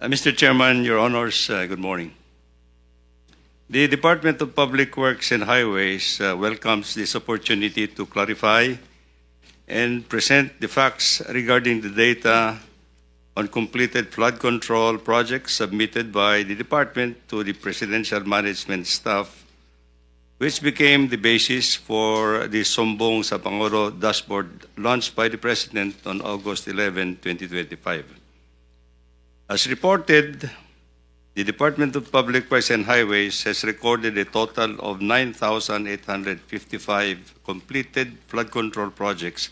Uh, Mr. Chairman, Your Honors, uh, good morning. The Department of Public Works and Highways uh, welcomes this opportunity to clarify and present the facts regarding the data on completed flood control projects submitted by the department to the Presidential Management Staff, which became the basis for the Sombong sa Pangulo dashboard launched by the President on August 11, 2025. As reported, the Department of Public Works and Highways has recorded a total of 9,855 completed flood control projects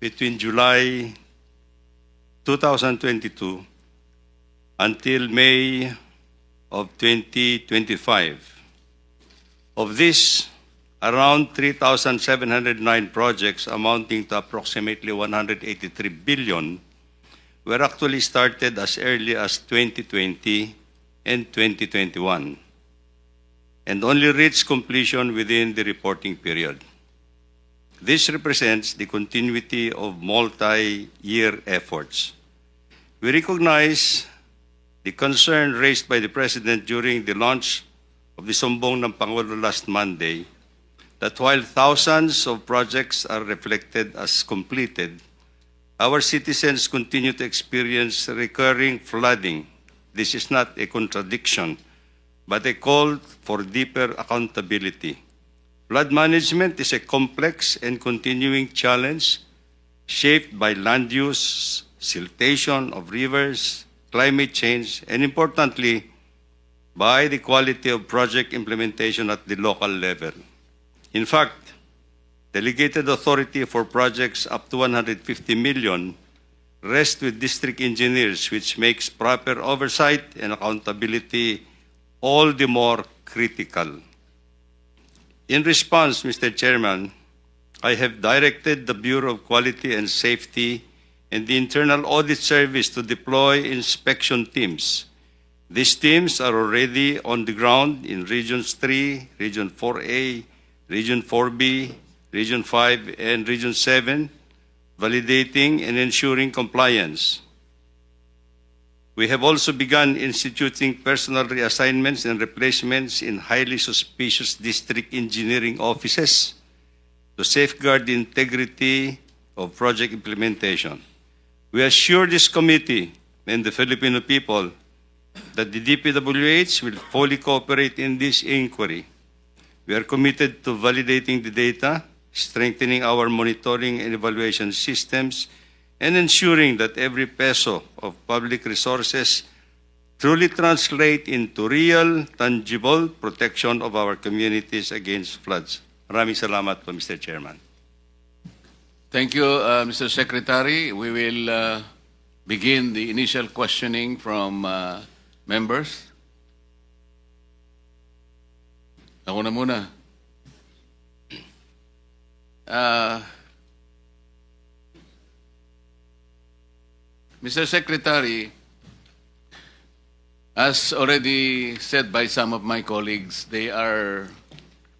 between July 2022 until May of 2025. Of this, around 3,709 projects amounting to approximately 183 billion were actually started as early as 2020 and 2021 and only reached completion within the reporting period. This represents the continuity of multi-year efforts. We recognize the concern raised by the President during the launch of the Sombong ng Pangulo last Monday that while thousands of projects are reflected as completed, our citizens continue to experience recurring flooding. This is not a contradiction, but a call for deeper accountability. Flood management is a complex and continuing challenge shaped by land use, siltation of rivers, climate change, and importantly, by the quality of project implementation at the local level. In fact, delegated authority for projects up to 150 million rests with district engineers, which makes proper oversight and accountability all the more critical. In response, Mr. Chairman, I have directed the Bureau of Quality and Safety and the Internal Audit Service to deploy inspection teams. These teams are already on the ground in Regions 3, Region 4A, Region 4B, Region 5, and Region 7, validating and ensuring compliance. We have also begun instituting personal reassignments and replacements in highly suspicious district engineering offices to safeguard the integrity of project implementation. We assure this committee and the Filipino people that the DPWH will fully cooperate in this inquiry. We are committed to validating the data, strengthening our monitoring and evaluation systems, and ensuring that every peso of public resources truly translate into real, tangible protection of our communities against floods. Maraming salamat po, Mr. Chairman. Thank you, uh, Mr. Secretary. We will uh, begin the initial questioning from uh, members. Ako na muna. Uh, Mr. Secretary, as already said by some of my colleagues, they are,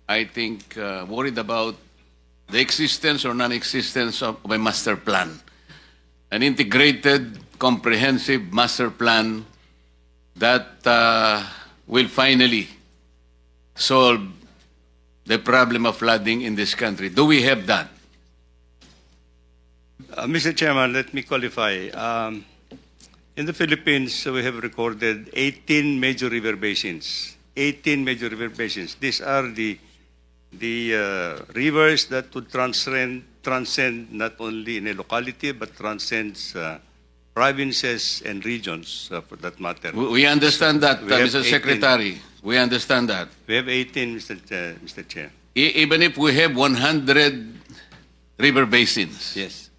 I think, uh, worried about the existence or non-existence of a master plan. An integrated, comprehensive master plan that uh, will finally solve the problem of flooding in this country. Do we have that? Uh, Mr. Chairman, let me qualify. Um, in the Philippines, we have recorded 18 major river basins. 18 major river basins. These are the the uh, rivers that would transcend transcend not only in a locality but transcends uh, provinces and regions, uh, for that matter. We understand that, We uh, have Mr. 18. Secretary. We understand that. We have 18, Mr. Chair. Mr. Chair. E- even if we have 100 river basins, Yes.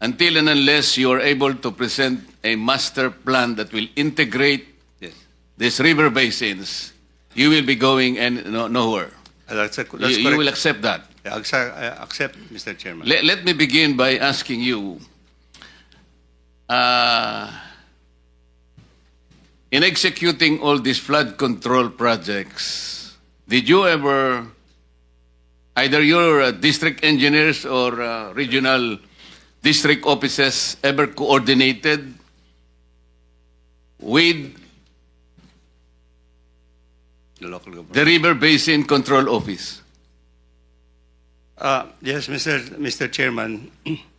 until and unless you are able to present a master plan that will integrate Yes. these river basins, you will be going and no, nowhere. Uh, That's, a, You, that's you will correct. accept that. I accept, I accept, Mr. Chairman. Let, let me begin by asking you uh, in executing all these flood control projects, did you ever, either your uh, district engineers or uh, regional district offices, ever coordinated with The local the River Basin Control Office? Uh, yes, Mr. Mr. Chairman.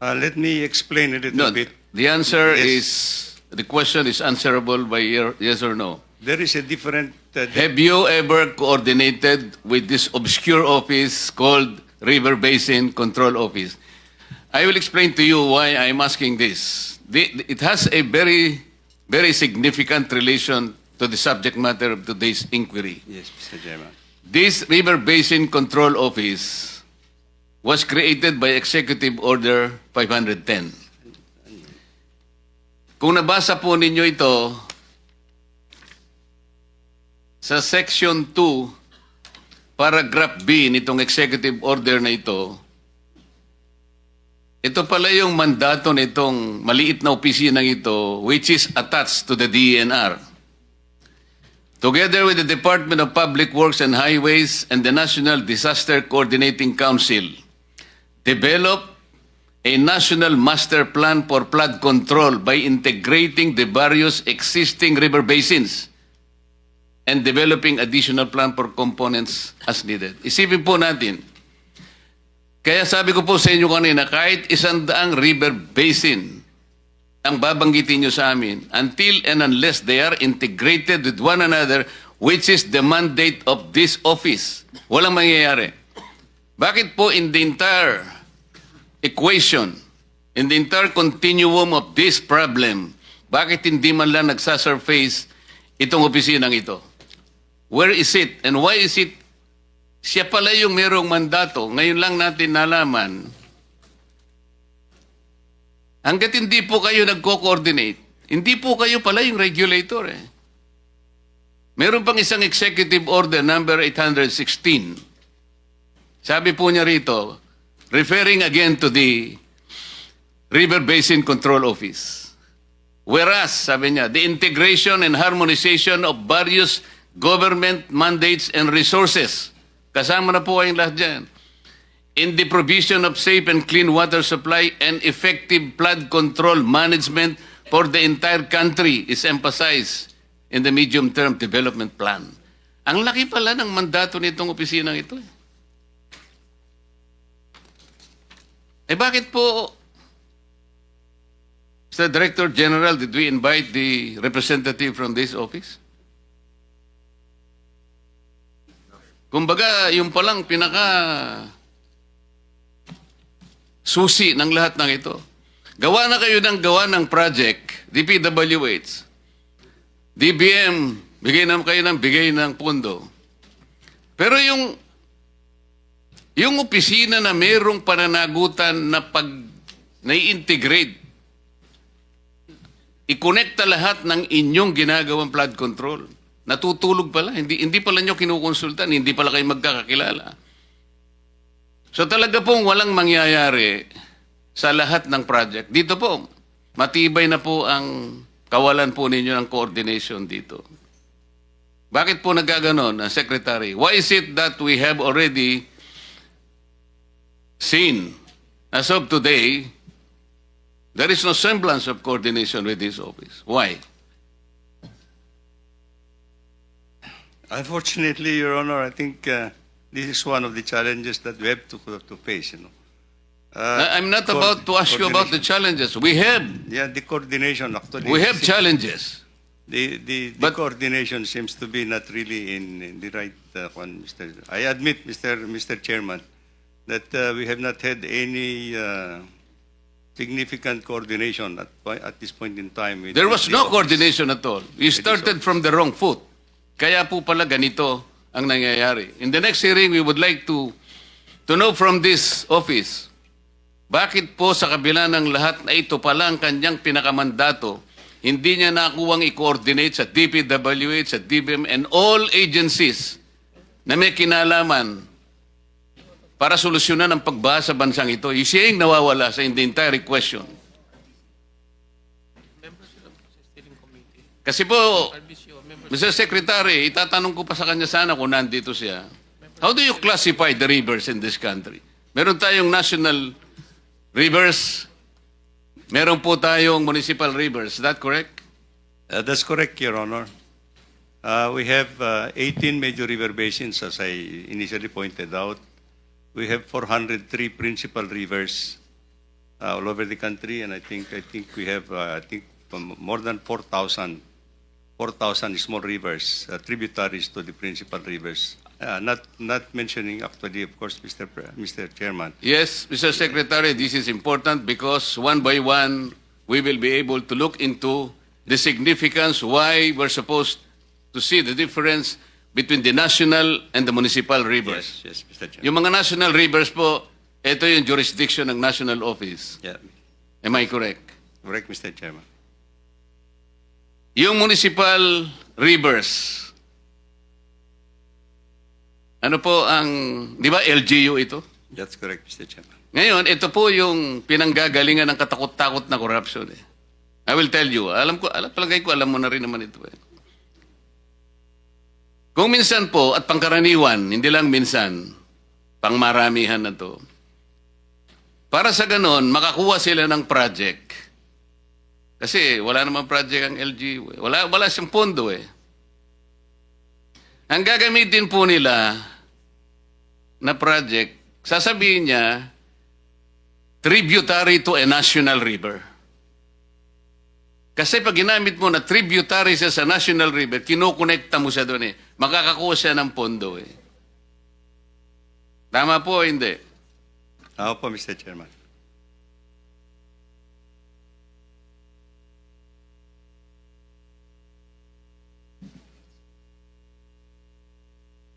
Uh, let me explain a little No, bit. the answer Yes. is, the question is answerable by yes or no. There is a different. Uh, Have you ever coordinated with this obscure office called River Basin Control Office? I will explain to you why I'm asking this. The- It has a very, very significant relation to the subject matter of today's inquiry. yes, Mr. Chairman. This River Basin Control Office was created by Executive Order 510. Kung nabasa po ninyo ito, sa Section 2, Paragraph B nitong Executive Order na ito, ito pala yung mandato nitong maliit na opisinang ito which is attached to the DNR. Together with the Department of Public Works and Highways and the National Disaster Coordinating Council, develop a national master plan for flood control by integrating the various existing river basins and developing additional plan for components as needed. Isipin po natin, kaya sabi ko po sa inyo kanina, kahit isang daang river basin ang babanggitin nyo sa amin until and unless they are integrated with one another, which is the mandate of this office. Walang mangyayari. Bakit po in the entire equation, in the entire continuum of this problem, bakit hindi man lang nagsasurface itong opisinang ito? Where is it? And why is it? Siya pala yung merong mandato. Ngayon lang natin nalaman Hanggat hindi po kayo nagko-coordinate, hindi po kayo pala yung regulator eh. Meron pang isang executive order number 816. Sabi po niya rito, referring again to the River Basin Control Office. Whereas, sabi niya, the integration and harmonization of various government mandates and resources. Kasama na po kayong lahat dyan in the provision of safe and clean water supply and effective flood control management for the entire country is emphasized in the medium-term development plan. Ang laki pala ng mandato nitong opisinang ito. Eh, eh bakit po, Mr. Director General, did we invite the representative from this office? Kumbaga, yung palang pinaka susi ng lahat ng ito. Gawa na kayo ng gawa ng project, DPWH. DBM, bigay na kayo ng bigay ng pundo. Pero yung yung opisina na mayroong pananagutan na pag nai-integrate, i-connecta lahat ng inyong ginagawang flood control. Natutulog pala, hindi, hindi pala nyo kinukonsultan, hindi pala kayo magkakakilala. So talaga pong walang mangyayari sa lahat ng project. Dito po, matibay na po ang kawalan po ninyo ng coordination dito. Bakit po nagkaganon, uh, Secretary? Why is it that we have already seen, as of today, there is no semblance of coordination with this office? Why? Unfortunately, Your Honor, I think uh, this is one of the challenges that we have to, to face. You know. Uh, I'm not about to ask you about the challenges. We have, Yeah, the coordination actually. we have challenges. The, the, the But- coordination seems to be not really in, in the right uh, one, Mr. I admit, Mr. Mr. Chairman, that uh, we have not had any uh, significant coordination at, at this point in time. with There was the no office. coordination at all. You started from the wrong foot. Kaya po pala ganito ang nangyayari. In the next hearing, we would like to to know from this office, bakit po sa kabila ng lahat na ito pala ang kanyang pinakamandato, hindi niya nakuwang i-coordinate sa DPWH, sa DBM, and all agencies na may kinalaman para solusyonan ang pagbaha sa bansang ito. Siya yung nawawala sa the entire question. Kasi po, Mr. Secretary, itatanong ko pa sa kanya sana kung nandito siya. How do you classify the rivers in this country? Meron tayong national rivers, meron po tayong municipal rivers. Is that correct? Uh, That's correct, Your Honor. Uh, We have uh, 18 major river basins, as I initially pointed out. We have 403 principal rivers uh, all over the country, and I think, I think we have, uh, I think, more than 4,000, 4,000 small rivers, uh, tributaries to the principal rivers. Uh, Not, not mentioning actually, of course, Mr. Pre- Mr. Chairman, Yes, Mr. Secretary, this is important because one by one, we will be able to look into the significance why we're supposed to see the difference between the national and the municipal rivers. Yes, yes, Mr. Chairman. Yung mga national rivers po, ito yung jurisdiction ng national office. Yeah, Am I correct? correct, Mr. Chairman. Yung municipal rivers, ano po ang, di ba LGU ito? That's correct, Mr. Chairman. Ngayon, ito po yung pinanggagalingan ng katakot-takot na corruption. Eh. I will tell you, alam ko, alam, palagay ko, alam mo na rin naman ito. Eh. Kung minsan po, at pangkaraniwan, hindi lang minsan, pangmaramihan na to, para sa ganon, makakuha sila ng project. Kasi wala namang project ang eh. Wala, wala siyang pondo eh. Ang gagamitin po nila na project, sasabihin niya, tributary to a national river. Kasi pag ginamit mo na tributary siya sa national river, kinokonekta mo siya doon eh. Makakakuha siya ng pondo eh. Tama po o hindi? Ako po, Mr. Chairman.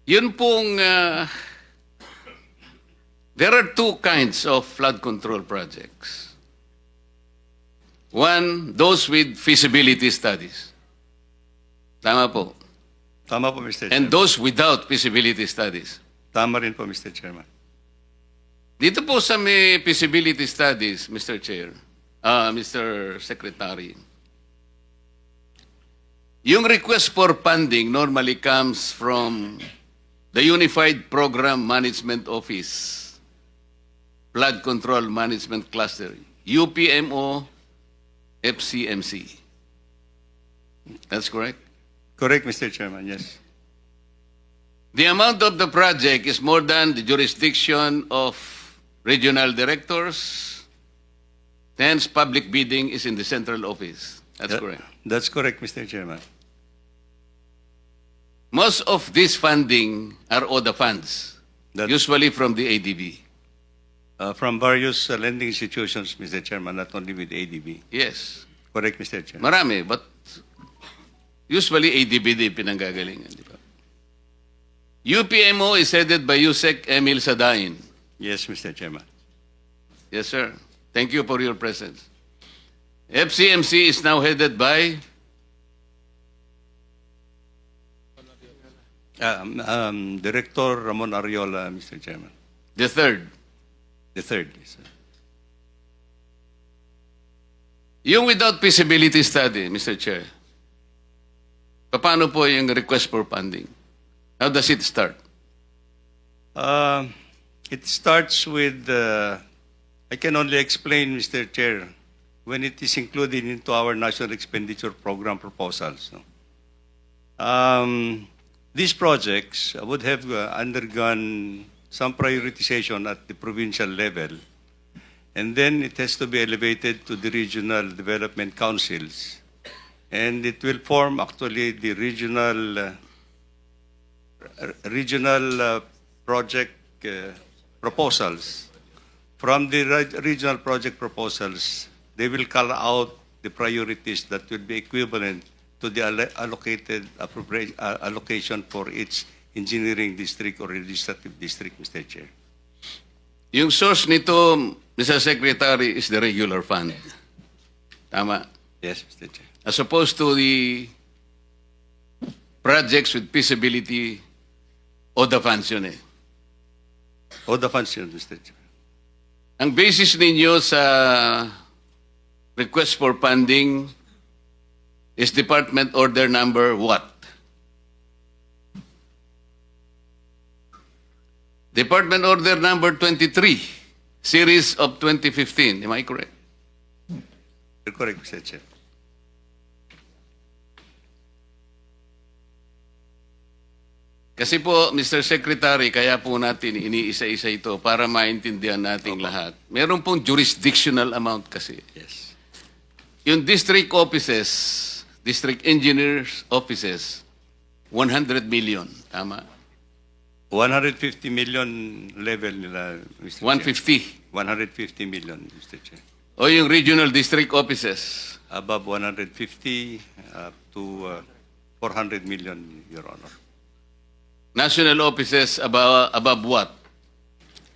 Yun pong, uh, there are two kinds of flood control projects. One, those with feasibility studies. Tama po. Tama po, Mr. And Chairman. those without feasibility studies. Tama rin po, Mr. Chairman. Dito po sa may feasibility studies, Mr. Chair, ah, Mr. Secretary, yung request for funding normally comes from the Unified Program Management Office, Flood Control Management Cluster, UPMO, FCMC. That's correct? Correct, Mr. Chairman, yes. The amount of the project is more than the jurisdiction of regional directors. Hence, public bidding is in the central office. That's That- correct. That's correct, Mr. Chairman. Most of this funding are ODA funds, That- usually from the ADB. Uh, From various uh, lending institutions, Mr. Chairman, not only with ADB. Yes. Correct, Mr. Chairman. Marami, but usually ADB din pinanggagalingan. Di ba? UPMO is headed by Yusek Emil Sadain. Yes, Mr. Chairman. Yes, sir. Thank you for your presence. FCMC is now headed by Um, um, Director Ramon Ariola, Mr. Chairman. the third. The third. sir. Yung without feasibility study, Mr. Chair, paano po yung request for funding? How does it start? Uh, It starts with, uh, I can only explain, Mr. Chair, when it is included into our National Expenditure Program proposals. Um, These projects would have uh, undergone some prioritization at the provincial level, and then it has to be elevated to the regional development councils. And it will form actually the regional uh, regional uh, project uh, proposals. From the re- regional project proposals, they will call out the priorities that will be equivalent to the allocated uh, allocation for each engineering district or legislative district, Mr. Chair. Yung source nito, Mr. Secretary, is the regular fund. Tama. Yes, Mr. Chair. As opposed to the projects with feasibility o the funds yun eh. All the funds, yun, Mr. Chair. Ang basis ninyo sa request for funding is Department Order Number what? Department Order Number 23, Series of 2015. Am I correct? You're correct, Mr. Chair. Kasi po, Mr. Secretary, kaya po natin iniisa-isa ito para maintindihan nating okay. lahat. Meron pong jurisdictional amount kasi. Yes. Yung district offices, district engineers offices, 100 million. Tama? 150 million level nila, Mr. Chair. 150. 150 million, Mr. Chair. O yung regional district offices, Above 150 up to uh, 400 million, Your Honor. national offices above, above what?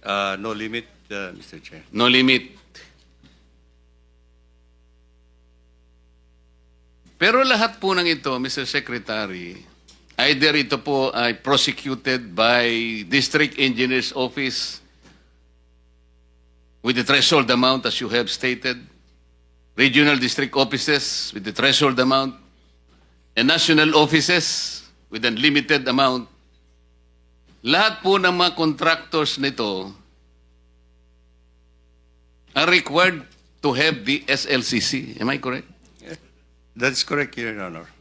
Uh, no limit, uh, Mr. Chair. No limit. Pero lahat po ng ito, Mr. Secretary, either ito po ay prosecuted by District Engineer's Office with the threshold amount as you have stated, regional district offices with the threshold amount, and national offices with unlimited amount. Lahat po ng mga contractors nito are required to have the SLCC. Am I correct? That's correct, Your Honor.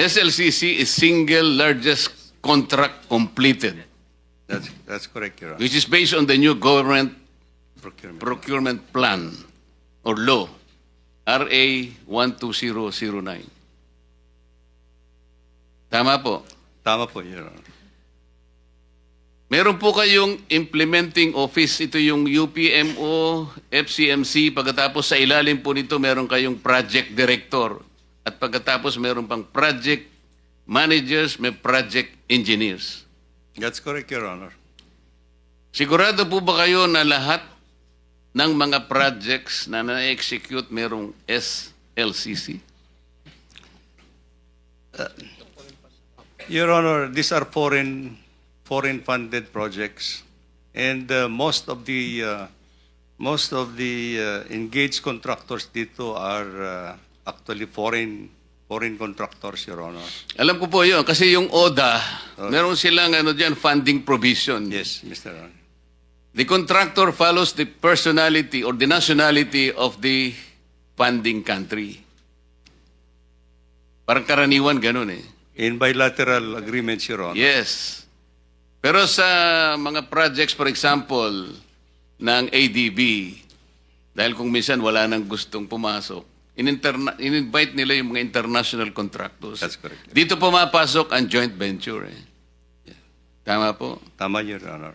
SLCC is single largest contract completed, That's, that's correct, Your Honor. which is based on the new government Procurement. procurement plan or law, RA 12009. Tama po. Tama po, Your Honor. Meron po kayong implementing office. Ito yung UPMO, FCMC. Pagkatapos sa ilalim po nito, meron kayong project director. At pagkatapos meron pang project managers, may project engineers. That's correct, Your Honor. Sigurado po ba kayo na lahat ng mga projects na na-execute merong SLCC? Your Honor, these are foreign foreign funded projects, and uh, most of the uh, most of the uh, engaged contractors dito are uh, actually foreign foreign contractors, Your Honor. Alam ko po yun, kasi yung ODA, meron silang ano dyan, funding provision. Yes, Mr. Honor. The contractor follows the personality or the nationality of the funding country. Parang karaniwan ganun eh. In bilateral agreements, Your Honor. Yes. Pero sa mga projects, for example, ng ADB, dahil kung minsan wala nang gustong pumasok, in-invite nila yung mga international contractors. That's correct. Dito pumapasok ang joint venture eh. Tama po? Tama, Your Honor.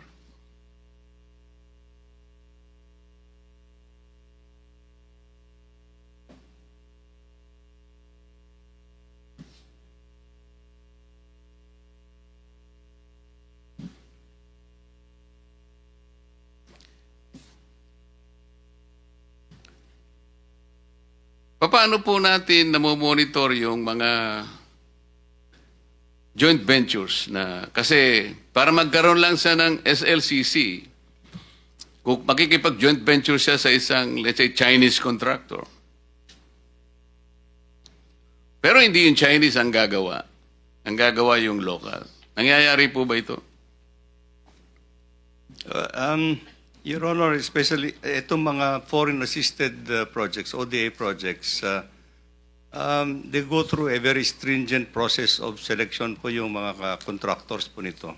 Paano po natin namomonitor yung mga joint ventures na kasi para magkaroon lang siya ng SLCC, kung makikipag joint venture siya sa isang let's say Chinese contractor. Pero hindi yung Chinese ang gagawa. Ang gagawa yung local. Nangyayari po ba ito? Uh, um, Your Honor, especially uh, itong mga foreign assisted uh, projects, ODA projects, uh, um, they go through a very stringent process of selection po yung mga contractors po nito.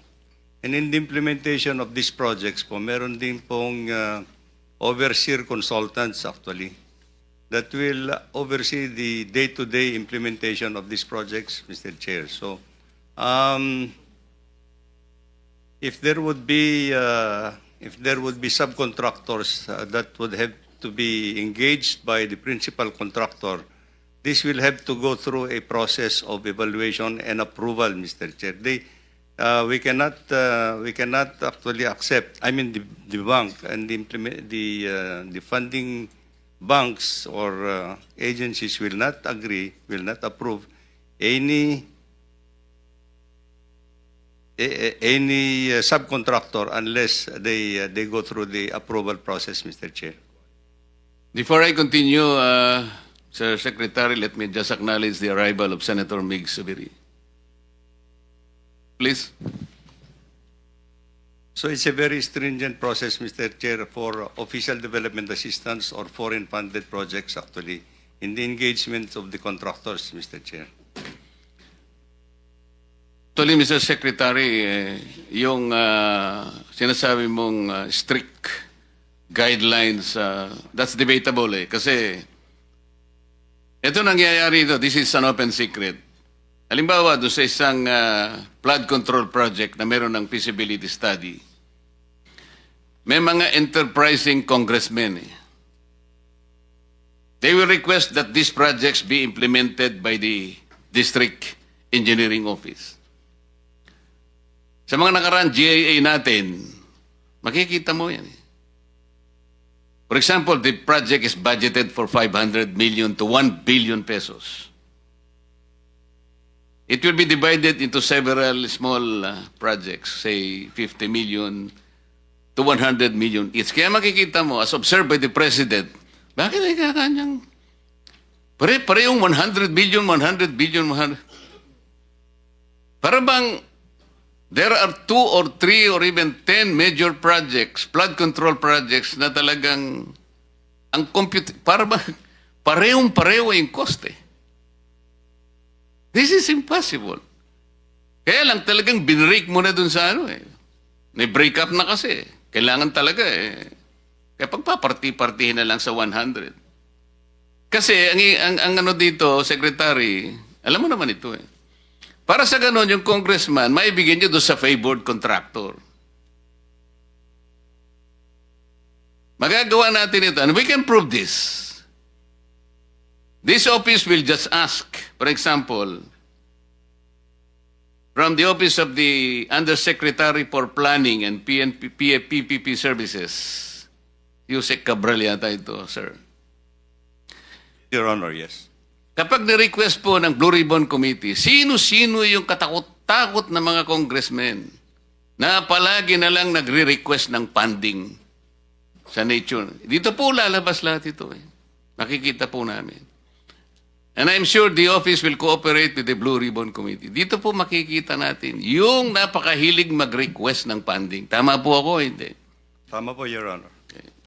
And in the implementation of these projects po, meron din pong uh, overseer consultants actually that will oversee the day-to-day implementation of these projects, Mr. Chair. So, um, if there would be uh, if there would be subcontractors uh, that would have to be engaged by the principal contractor, this will have to go through a process of evaluation and approval, Mr. Chair. They, uh, we cannot uh, we cannot actually accept. I mean, the, the bank and the implement the uh, the funding banks or uh, agencies will not agree, will not approve any any uh, subcontractor unless they uh, they go through the approval process, Mr. Chair. Before I continue, uh, Sir Secretary, let me just acknowledge the arrival of Senator Mig Subiri. Please. So it's a very stringent process, Mr. Chair, for official development assistance or foreign funded projects actually in the engagement of the contractors, Mr. Chair. Actually, Mr. Secretary, eh, yung ah, sinasabi mong ah, strict guidelines, ah, that's debatable eh. Kasi ito nangyayari ito, this is an open secret. Halimbawa, doon sa isang ah, flood control project na meron ng feasibility study, may mga enterprising congressmen eh. They will request that these projects be implemented by the district engineering office. Sa mga nakaraan GAA natin, makikita mo yan. eh. For example, the project is budgeted for 500 million to 1 billion pesos. It will be divided into several small uh, projects, say 50 million to 100 million each. Kaya makikita mo, as observed by the President, bakit ay kakanyang pare, parehong 100 billion, 100 billion, 100... Para bang there are two or three or even ten major projects, flood control projects na talagang ang compute, para ba parehong pareho yung cost eh. This is impossible. Kaya lang talagang binrake mo na dun sa ano eh. May break up na kasi. Kailangan talaga eh. Kaya pagpaparti-partihin na lang sa 100. Kasi ang, ang, ang ano dito, Secretary, alam mo naman ito eh. Para sa ganon, yung congressman, maibigyan niyo doon sa favored contractor. Magagawa natin ito. And we can prove this. This office will just ask, for example, from the office of the Undersecretary for Planning and PNP, PPP Services, Yusek Cabral yata ito, sir. Your Honor, yes. Kapag ni-request po ng Blue Ribbon Committee, sino-sino yung katakot-takot na mga congressmen na palagi na lang nagre-request ng funding sa nature. Dito po lalabas lahat ito. Eh. Makikita po namin. And I'm sure the office will cooperate with the Blue Ribbon Committee. Dito po makikita natin yung napakahilig mag-request ng funding. Tama po ako, hindi. Tama po, Your Honor.